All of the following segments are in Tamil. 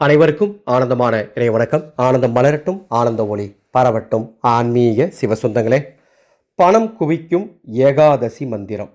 அனைவருக்கும் ஆனந்தமான இறை வணக்கம். ஆனந்தம் மலரட்டும் ஆனந்த ஒளி பரவட்டும். ஆன்மீக சிவசொந்தங்களே பணம் குவிக்கும் ஏகாதசி மந்திரம்.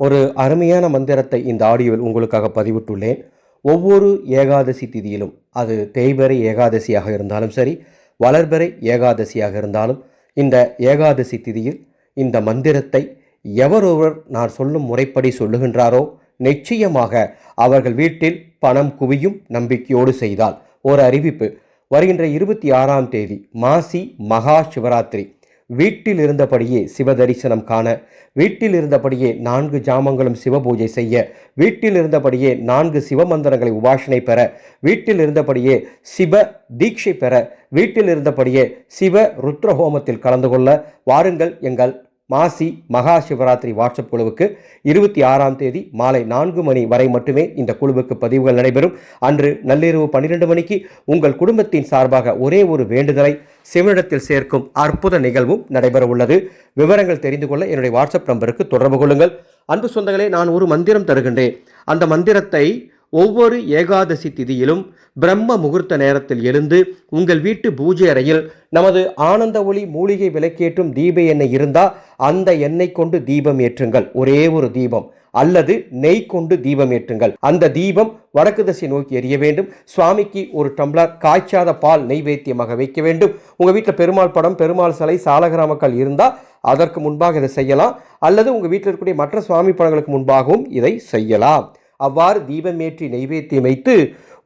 ஒரு அருமையான மந்திரத்தை இந்த ஆடியோவில் உங்களுக்காக பதிவிட்டுள்ளேன். ஒவ்வொரு ஏகாதசி திதியிலும் அது தேய்பறை ஏகாதசியாக இருந்தாலும் சரி வளர்பறை ஏகாதசியாக இருந்தாலும் இந்த ஏகாதசி திதியில் இந்த மந்திரத்தை எவரொருவர் நான் சொல்லும் முறைப்படி சொல்லுகின்றாரோ நிச்சயமாக அவர்கள் வீட்டில் பணம் குவியும் நம்பிக்கையோடு செய்தால் ஒரு அறிவிப்பு. வருகின்ற இருபத்தி ஆறாம் தேதி மாசி மகா சிவராத்திரி. வீட்டில் இருந்தபடியே சிவ தரிசனம் காண வீட்டில் இருந்தபடியே நான்கு ஜாமங்களும் சிவபூஜை செய்ய வீட்டில் இருந்தபடியே நான்கு சிவமந்திரங்களை உபாசனை பெற வீட்டில் இருந்தபடியே சிவ தீட்சை பெற வீட்டில் இருந்தபடியே சிவ ருத்ரஹோமத்தில் கலந்து கொள்ள வாருங்கள் எங்கள் மாசி மகா சிவராத்திரி வாட்ஸ்அப் குழுவுக்கு இருபத்தி ஆறாம் தேதி மாலை நான்கு மணி வரை மட்டுமே இந்த குழுவுக்கு பதிவுகள் நடைபெறும். அன்று நள்ளிரவு பன்னிரெண்டு மணிக்கு உங்கள் குடும்பத்தின் சார்பாக ஒரே ஒரு வேண்டுதலை சிவனிடத்தில் சேர்க்கும் அற்புத நிகழ்வும் நடைபெற உள்ளது. விவரங்கள் தெரிந்து கொள்ள என்னுடைய வாட்ஸ்அப் நம்பருக்கு தொடர்பு கொள்ளுங்கள். அன்பு சொந்தங்களே நான் ஒரு மந்திரம் தருகின்றேன். அந்த மந்திரத்தை ஒவ்வொரு ஏகாதசி திதியிலும் பிரம்ம முகூர்த்த நேரத்தில் எழுந்து உங்கள் வீட்டு பூஜை அறையில் நமது ஆனந்த ஒளி மூலிகை விளக்கேற்றும் தீப எண்ணெய் இருந்தால் அந்த எண்ணெய் கொண்டு தீபம் ஏற்றுங்கள். ஒரே ஒரு தீபம். அல்லது நெய் கொண்டு தீபம் ஏற்றுங்கள். அந்த தீபம் வடக்கு திசை நோக்கி எரிய வேண்டும். சுவாமிக்கு ஒரு டம்ளர் காய்ச்சாத பால் நெய்வேத்தியமாக வைக்க வேண்டும். உங்கள் வீட்டில் பெருமாள் படம் பெருமாள் சிலை சாலகிராமக்கள் இருந்தால் அதற்கு முன்பாக இதை செய்யலாம். அல்லது உங்கள் வீட்டில் இருக்கக்கூடிய மற்ற சுவாமி படங்களுக்கு முன்பாகவும் இதை செய்யலாம். அவ்வாறு தீபமேற்றி நெய்வேத்தியம் வைத்து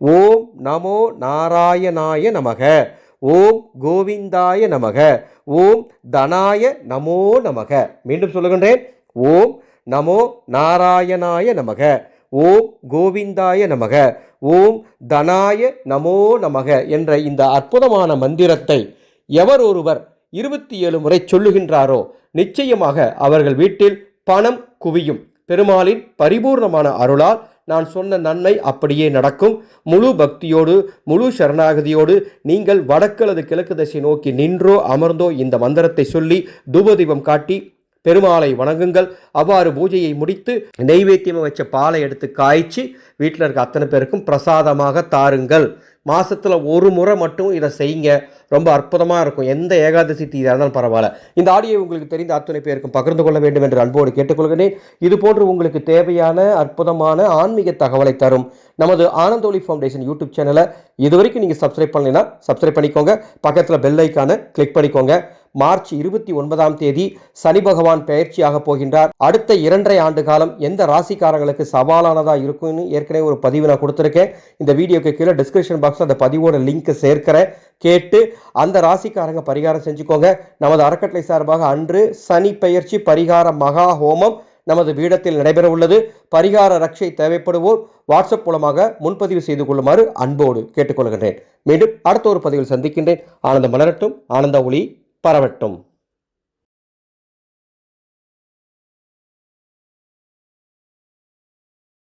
ஓம் நமோ நாராயணாய நமக. ஓம் கோவிந்தாய நமக. ஓம் தனாய நமோ நமக. மீண்டும் சொல்லுகின்றேன். ஓம் நமோ நாராயணாய நமக. ஓம் கோவிந்தாய நமக. ஓம் தனாய நமோ நமக என்ற இந்த அற்புதமான மந்திரத்தை எவர் ஒருவர் இருபத்தி ஏழு முறை சொல்லுகின்றாரோ நிச்சயமாக அவர்கள் வீட்டில் பணம் குவியும். பெருமாளின் பரிபூர்ணமான அருளால் நான் சொன்ன நன்மை அப்படியே நடக்கும். முழு பக்தியோடு முழு சரணாகதியோடு நீங்கள் வடக்கு அல்லது கிழக்கு திசை நோக்கி நின்றோ அமர்ந்தோ இந்த மந்திரத்தை சொல்லி தூபதீபம் காட்டி பெருமாளை வணங்குங்கள். அவ்வாறு பூஜையை முடித்து நெய்வேத்தியம் வச்ச பாலை எடுத்து காய்ச்சி வீட்டில் இருக்க அத்தனை பேருக்கும் பிரசாதமாக தாருங்கள். மாதத்தில் ஒரு முறை மட்டும் இதை செய்யுங்க. ரொம்ப அற்புதமாக இருக்கும். எந்த ஏகாதசி தீதாக இருந்தாலும் பரவாயில்ல. இந்த ஆடியோ உங்களுக்கு தெரிந்த அத்தனை பேருக்கும் பகிர்ந்து கொள்ள வேண்டும் என்று அன்போடு கேட்டுக்கொள்கிறேன். இது போன்று உங்களுக்கு தேவையான அற்புதமான ஆன்மீக தகவலை தரும் நமது ஆனந்தோலி ஃபவுண்டேஷன் யூடியூப் சேனலை இது வரைக்கும் நீங்கள் சப்ஸ்கிரைப் பண்ணலைன்னா சப்ஸ்கிரைப் பண்ணிக்கோங்க. பக்கத்தில் பெல் ஐக்கானை கிளிக் பண்ணிக்கோங்க. மார்ச் இருபத்தி ஒன்பதாம் தேதி சனி பகவான் பயிற்சியாக போகின்றார். அடுத்த இரண்டரை ஆண்டு காலம் எந்த ராசிக்காரங்களுக்கு சவாலானதா இருக்கும்னு ஏற்கனவே ஒரு பதிவு நான் கொடுத்துருக்கேன். இந்த வீடியோக்கு கீழே டிஸ்கிரிப்ஷன் பாக்ஸில் அந்த பதிவோட லிங்க் சேர்க்கிறேன். கேட்டு அந்த ராசிக்காரங்க பரிகாரம் செஞ்சுக்கோங்க. நமது அறக்கட்டளை சார்பாக அன்று சனி பயிற்சி பரிகார மகா ஹோமம் நமது பீடத்தில் நடைபெற உள்ளது. பரிகார ரட்சை தேவைப்படுவோர் வாட்ஸ்அப் மூலமாக முன்பதிவு செய்து கொள்ளுமாறு அன்போடு கேட்டுக்கொள்கின்றேன். மீண்டும் அடுத்த ஒரு பதிவில் சந்திக்கின்றேன். ஆனந்த மலரட்டும். ஆனந்த ஒளி. பரவட்டும்.